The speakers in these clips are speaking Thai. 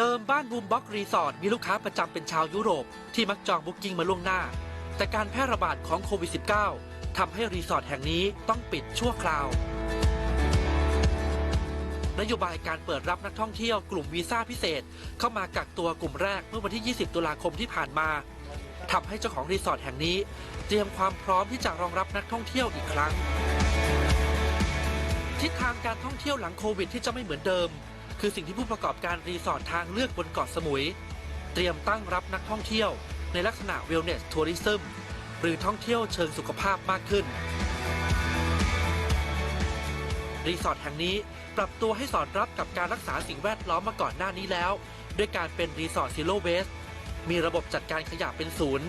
เดิมบ้านบูมบ็อกรีสอร์ทมีลูกค้าประจำเป็นชาวยุโรป ที่มักจองบุ๊กิ้งมาล่วงหน้า แต่การแพร่ระบาดของโควิด -19 ทำให้รีสอร์ทแห่งนี้ต้องปิดชั่วคราว นโยบายการเปิดรับนักท่องเที่ยวกลุ่มวีซ่าพิเศษ เข้ามากักตัวกลุ่มแรกเมื่อวันที่ 20 ตุลาคมที่ผ่านมาทำให้เจ้าของรีสอร์ทแห่งนี้ เตรียมความพร้อมที่จะรองรับนักท่องเที่ยวอีกครั้ง ทิศทางการท่องเที่ยวหลังโควิดที่จะไม่เหมือนเดิม คือสิ่งที่ผู้ประกอบการรีสอร์ททางเลือกบนเกาะสมุย เตรียมตั้งรับนักท่องเที่ยว ในลักษณะ wellness tourism หรือท่องเที่ยวเชิงสุขภาพมากขึ้น รีสอร์ทแห่งนี้ปรับตัวให้สอดรับกับการรักษาสิ่งแวดล้อมมาก่อนหน้านี้แล้ว ด้วยการเป็นรีสอร์ทซีโร่เวสมีระบบจัดการขยะเป็นศูนย์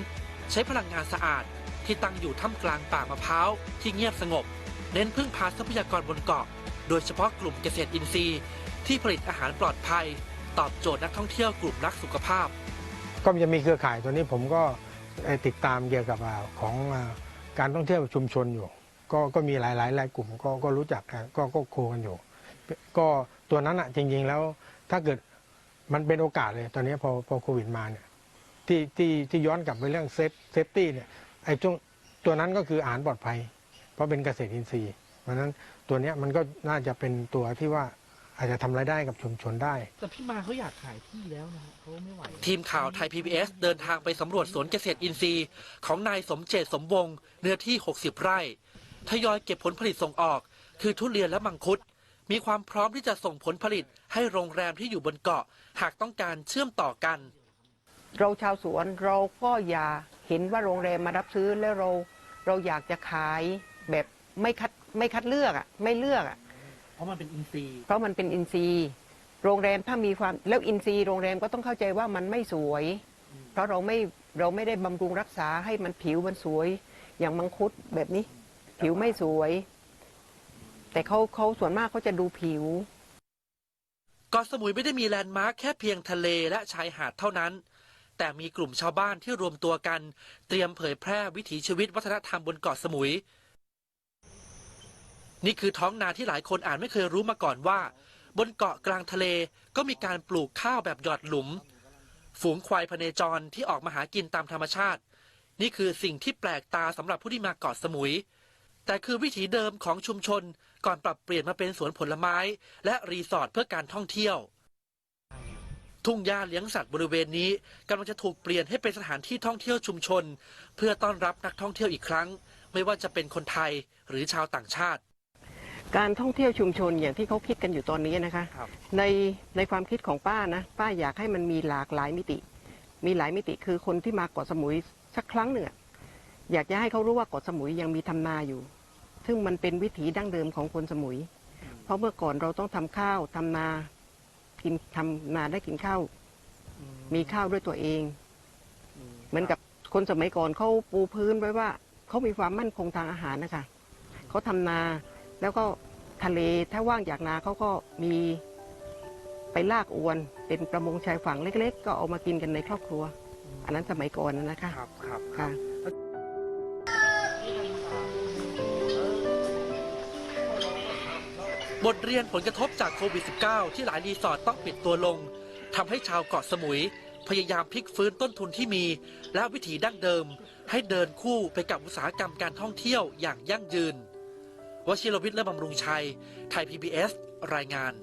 ใช้พลังงานสะอาดที่ตั้งอยู่ท่ามกลางป่ามะพร้าวที่เงียบสงบ เน้นพึ่งพาทรัพยากรบนเกาะ โดยเฉพาะกลุ่มเกษตรอินทรีย์ ที่ผลิตอาหารปลอดภัย ตอบโจทย์นักท่องเที่ยวกลุ่มรักสุขภาพ ก็จะมีเครือข่ายตัวนี้ผมก็ติดตามเกี่ยวกับของการท่องเที่ยวชุมชนอยู่ ก็ก็มีหลายหลายหลายกลุ่มก็ก็รู้จักกันก็ก็โคกันอยู่ ก็ตัวนั้นอะจริง ๆ แล้วถ้าเกิดมันเป็นโอกาสเลยตอนนี้พอพอโควิดมาเนี่ยที่ที่ที่ย้อนกลับไปเรื่องเซฟเซฟตี้เนี่ยไอ้ช่วงตัวนั้นก็คืออาหารปลอดภัย เพราะเป็นเกษตรอินทรีย์เพราะนั้นตัวนี้มันก็น่าจะเป็นตัวที่ว่า อาจจะทำรายได้กับชุมชนได้ แต่พี่มาเขาอยากขายที่แล้วนะฮะเขาไม่ไหว ทีมข่าวไทย PBS เดินทางไปสำรวจสวนเกษตรอินทรีย์ ของนายสมเจตสมวงศ์เนื้อที่ 60 ไร่ ทยอยเก็บผลผลิตส่งออก คือทุเรียนและมังคุด มีความพร้อมที่จะส่งผลผลิตให้โรงแรมที่อยู่บนเกาะ หากต้องการเชื่อมต่อกัน เราชาวสวนเราก็อย่าเห็นว่าโรงแรมมารับซื้อแล้วเราเราอยากจะขายแบบไม่คัดไม่คัดเลือกอะไม่เลือกอะเพ ราะมันเป็นอินทรีย์เพราะมันเป็นอินทรีย์ โรงแรมถ้ามีความแล้วอินทรีย์โรงแรมก็ต้องเข้าใจว่ามันไม่สวย เพราะเราไม่เราไม่ได้บำรุงรักษาให้มันผิวมันสวย อย่างมังคุดแบบนี้ ผิวไม่สวย แต่เขาเขาส่วนมากเขาจะดูผิว เกาะสมุยไม่ได้มีแลนด์มาร์คแค่เพียงทะเลและชายหาดเท่านั้น แต่มีกลุ่มชาวบ้านที่รวมตัวกัน เตรียมเผยแพร่วิถีชีวิตวัฒนธรรมบนเกาะสมุย นี่คือท้องนาที่หลายคนอาจไม่เคยรู้มาก่อนว่า บนเกาะกลางทะเลก็มีการปลูกข้าวแบบหยอดหลุม ฝูงควายพเนจรที่ออกมาหากินตามธรรมชาติ นี่คือสิ่งที่แปลกตาสำหรับผู้ที่มาเกาะสมุย แต่คือวิถีเดิมของชุมชนก่อนปรับเปลี่ยนมาเป็นสวนผลไม้ และรีสอร์ทเพื่อการท่องเที่ยว ทุ่งหญ้าเลี้ยงสัตว์บริเวณนี้กำลังจะถูกเปลี่ยนให้เป็นสถานที่ท่องเที่ยวชุมชน เพื่อต้อนรับนักท่องเที่ยวอีกครั้ง ไม่ว่าจะเป็นคนไทยหรือชาวต่างชาติ การท่องเที่ยวชุมชนอย่างที่เขาคิดกันอยู่ตอนนี้นะคะครับ ในในความคิดของป้านะป้าอยากให้มันมีหลากหลายมิติ มีหลายมิติคือคนที่มาเกาะสมุยสักครั้งหนึ่งอะอยากจะให้เขารู้ว่าเกาะสมุยยังมีทำนาอยู่ ซึ่งมันเป็นวิถีดั้งเดิมของคนสมุย เพราะเมื่อก่อนเราต้องทำข้าวทำนากินทำนาได้กินข้าวมีข้าวด้วยตัวเอง เหมือนกับคนสมัยก่อนเขาปูพื้นไว้ว่าเขามีความมั่นคงทางอาหารนะคะเขาทำนา แล้วก็ทะเลถ้าว่างจากนาเขาก็มีไปลากอวน เป็นประมงชายฝั่งเล็ก ๆ ก็เอามากินกันในครอบครัว อันนั้นสมัยก่อนนะนะคะครับครับค่ะบทเรียนผลกระทบจากโควิด -19 ที่หลายรีสอร์ทต้องปิดตัวลงทำให้ชาวเกาะสมุย พยายามพลิกฟื้นต้นทุนที่มี และวิถีดั้งเดิม ให้เดินคู่ไปกับอุตสาหกรรมการท่องเที่ยวอย่างยั่งยืน วชิรวิทย์และบำรุงชัย ไทย PBS รายงาน